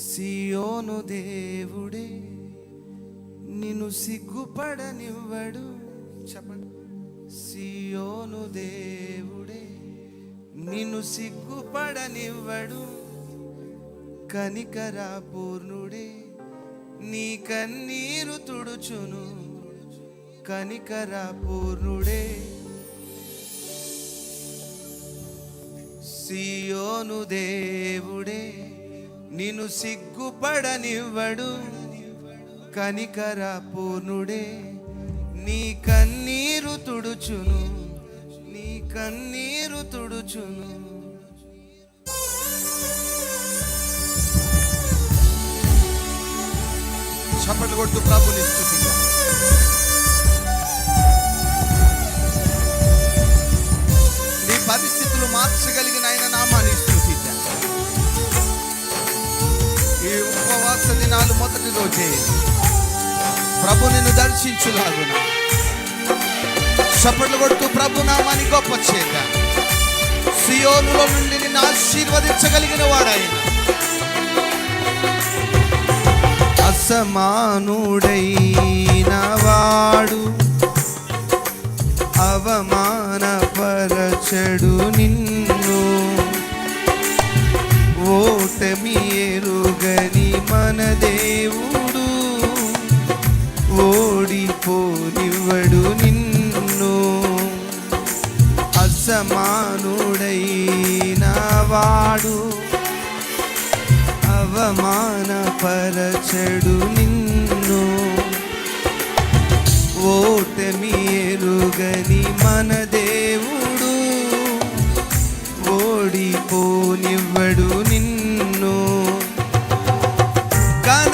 సియోను దేవుడే నిన్ను సిగ్గుపడనివ్వడు. చెప్పండి. సియోను దేవుడే నిన్ను సిగ్గుపడనివ్వడు. కనికర పూర్ణుడే నీ కన్నీరు తుడుచును. కనికర పూర్ణుడే సియోను దేవుడే నిన్ను సిగ్గుపడనివ్వడు. కనికర పూర్ణుడే నీ కన్నీరు తుడుచును. నీ కన్నీరు తుడుచును. చప్పట్లు కొడుతూ ప్రభుని స్తుతిద్దాం. నీ పరిస్థితులు మార్చగలిగిన ఆయన నామాన్ని ఉపవాస దినాలు మొదటి రోజే. ప్రభు నిన్ను దర్శించులాగున. చప్పట్లు కొడుతూ ప్రభు నామాని గొప్ప చేత. సియోనులో నుండి నిన్ను ఆశీర్వదించగలిగిన వాడాయన అసమానుడైన వాడు అవమానపరచడు నిన్ను. ఓటమి ఎరుగని మన దేవుడు ఓడిపోనివ్వడు నిన్ను. అసమానుడైన వాడు అవమానపరచడు నిన్ను. ఓటమి ఎరుగని మన దేవుడు ఓడిపోనివ్వడు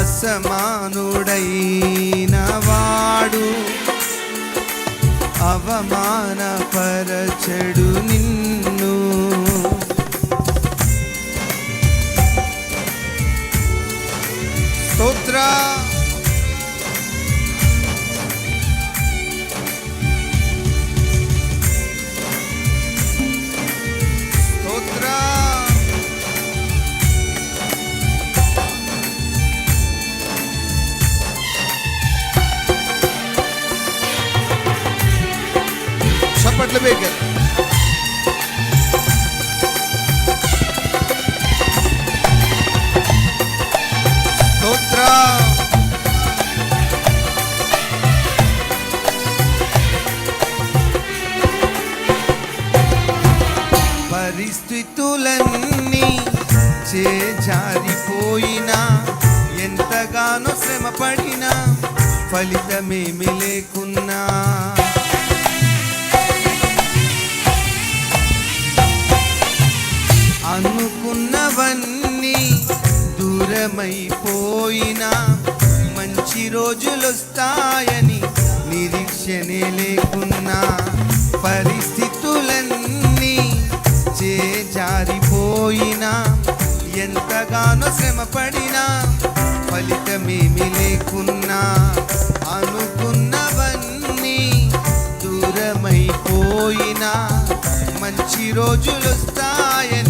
అసమానుడైన వాడు అవమానపరచడు నిన్ను. స్తోత్ర. జారిపోయినా ఎంతగానో శ్రమ పడినా ఫలితమేమి లేకున్నా. అనుకున్నవన్నీ దూరమైపోయినా మంచి రోజులొస్తాయని నిరీక్షనే లేకున్నా. పరిస్థితులన్నీ చేజారిపోయినా ఎంతగానో శ్రమ పడినా ఫలితమేమి లేకున్నా అనుకున్నవన్నీ దూరమైపోయినా మంచి రోజులు వస్తాయని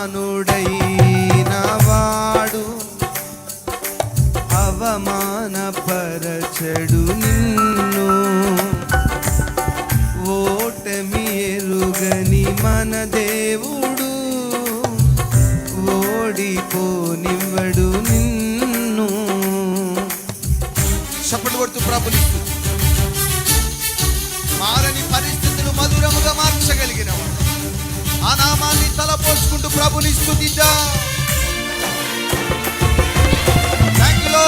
అవమానుడైన వాడు అవమానపరచడు నిన్ను. ఓటమి ఎరుగని మన దేవుడు ఓడిపోనివ్వడు నిన్ను. చప్పటి కొడుతూ ప్రభుని మారని పరిస్థితులు మధురముగా మార్చగలిగిన ఆ నామాన్ని తలపోసుకుంటూ ప్రభుని స్థుతిద్దాం థ్యాంక్ యూ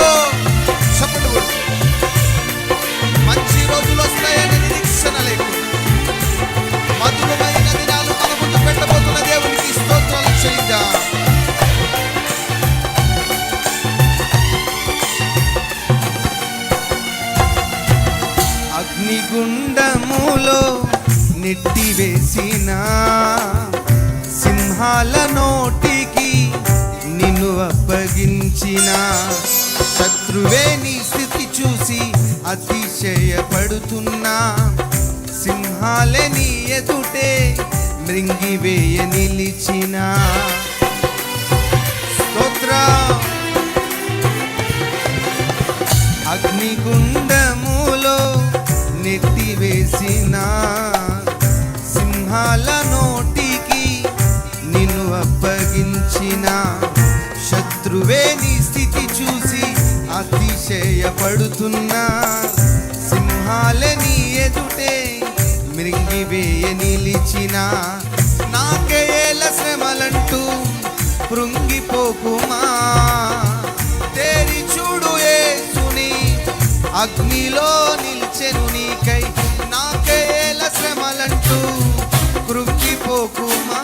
చేసినా శత్రువే నీ స్థితి చూసి అతిశయపడుతున్నా. సింహాలే నీ ఎదుటే మృంగివేయ నిలిచిన. స్తోత్ర. అగ్నిగుండములో నెట్టివేసిన సింహాల నోటికి నిన్ను అప్పగించిన. శత్రువే నీ స్థితి చూసి అతిశయపడుతున్నా. సింహాలే నీ ఎదుటే మృంగివేయ నిలిచిన. నాకేల శ్రమలంటూ కృంగిపోకుమా. తేరి చూడు యేసుని అగ్నిలో నిలిచెను నీకై. నాకేల శ్రమలంటూ కృంగిపోకుమా.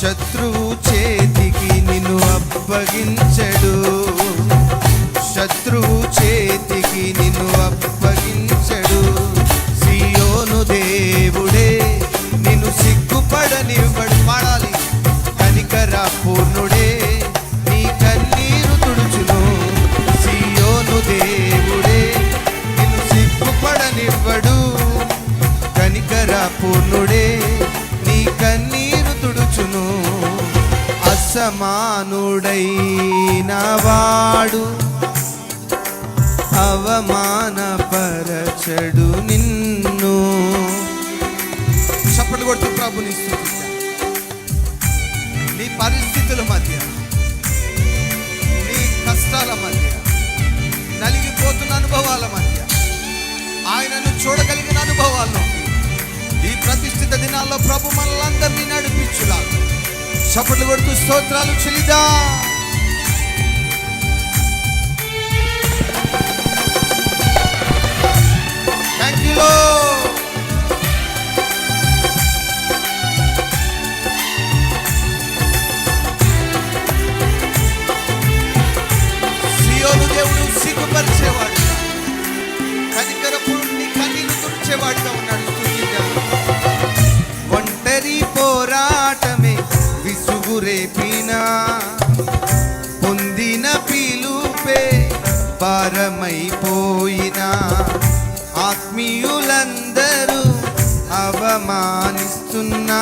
శత్రువు చేతికి నిన్ను అప్పగించడు. శత్రువు చేతికి అసమానుడైన వాడు అవమానపరచడు నిన్ను. చప్పట్లు కొడుతూ ప్రభుని నీ పరిస్థితుల మధ్య నీ కష్టాల మధ్య నలిగిపోతున్న అనుభవాల మధ్య ఆయనను చూడగలిగిన అనుభవాల్లో ఈ ప్రతిష్ఠిత దినాల్లో ప్రభు మనలందరినీ చప్పట్లు కొడుతూ స్తోత్రాలు చెల్లిదా థ్యాంక్ యూ సియోను దేవుడు సిగ్గుపరిచేవాడు. కనికరపుణ్ణి కన్నీరు తుడిచేవాడిగా ఉన్నాడు. విసుగురేపినా పొందిన పిలుపే పరమైపోయినా ఆత్మీయులందరూ అవమానిస్తున్నా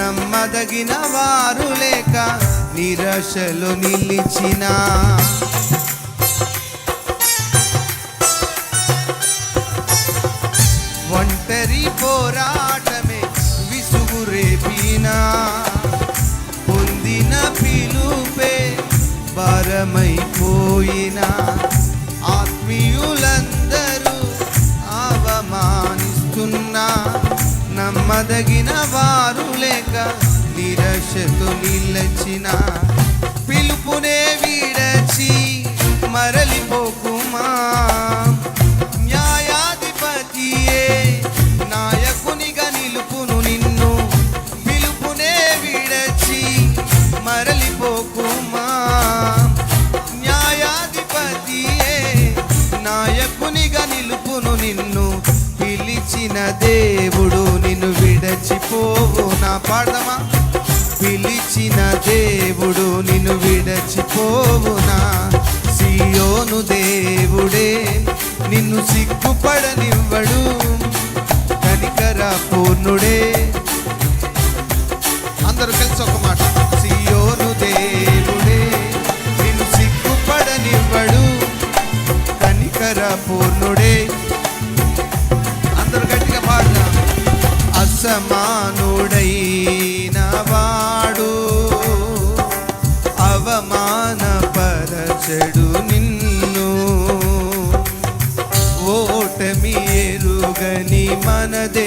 నమ్మదగిన వారు లేక నిరాశలో నిలిచినా. ఒంటరి పోరాటమే విసుగు రేపినా. దూరమైపోయిన ఆత్మీయులందరూ అవమానిస్తున్నా నమ్మదగిన వారు లేక నిరశతో నిలచిన పిలుపునే విడచి మరలిపోకుమా? పిలిచిన దేవుడు నిన్ను విడచిపోవు. నా పాడమా పిలిచిన దేవుడు నిన్ను విడచిపోవునా సియోను దేవుడే. నిన్ను సిగ్గుపడనివ్వడు కనికర పూర్ణుడే. అందరూ కలిసి ఒక మాట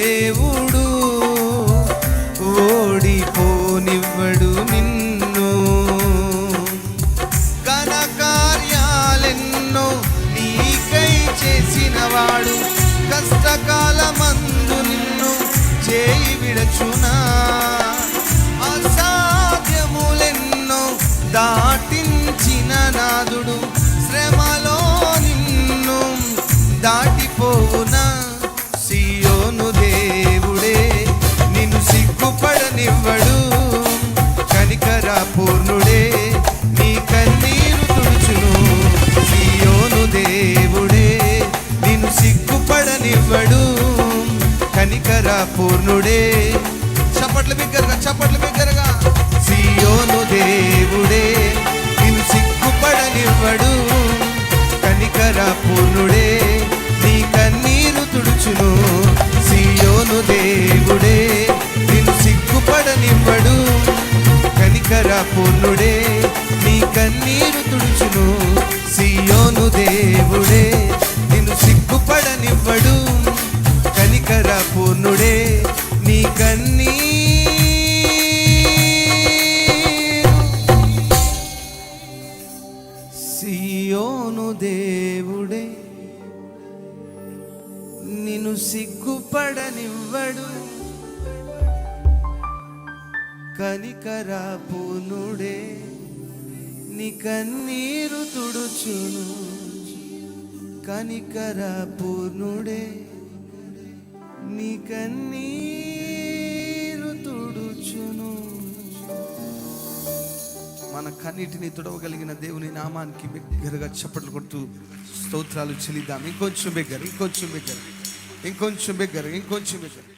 దేవుడు ఓడిపోనివ్వడు నిన్ను. ఘన కార్యాలెన్నో నీకై చేసినవాడు కష్టకాలమందు నిన్ను చేయి విడచునా. అసాధ్యములెన్నో దాటించిన నాదుడు శ్రమలో నిన్ను దాటి సిగ్గుపడనివ్వడు కనికర పూర్ణుడే. చప్పట్లు బిగ్గరగా చప్పట్లు బిగ్గరగా. సియోను దేవుడే. నిన్ను సిగ్గుపడనివ్వడు. కనికర పూర్ణుడే. నీ కన్నీరు తుడుచును. సియోను దేవుడే. నిన్ను సిగ్గుపడనివ్వడు. కనికర పూర్ణుడే. నీ కన్నీరు తుడుచును. సియోను దేవుడే. నిన్ను సిగ్గుపడనివ్వడు. పూర్ణుడే నీ కన్నీ సియోను దేవుడే నిన్ను సిగ్గుపడనివ్వడు. కనికర పూనుడే నీ కన్నీరు తుడుచును. కనికర పూర్ణుడే నీ కన్నీరు తుడుచును. మన కన్నీటిని తుడవగలిగిన దేవుని నామానికి బిగ్గరగా చప్పట్లు కొడుతూ స్తోత్రాలు చెల్లిద్దాం. ఇంకొంచెం బిగ్గర ఇంకొంచెం బిగ్గర ఇంకొంచెం బిగ్గర ఇంకొంచెం బిగ్గర.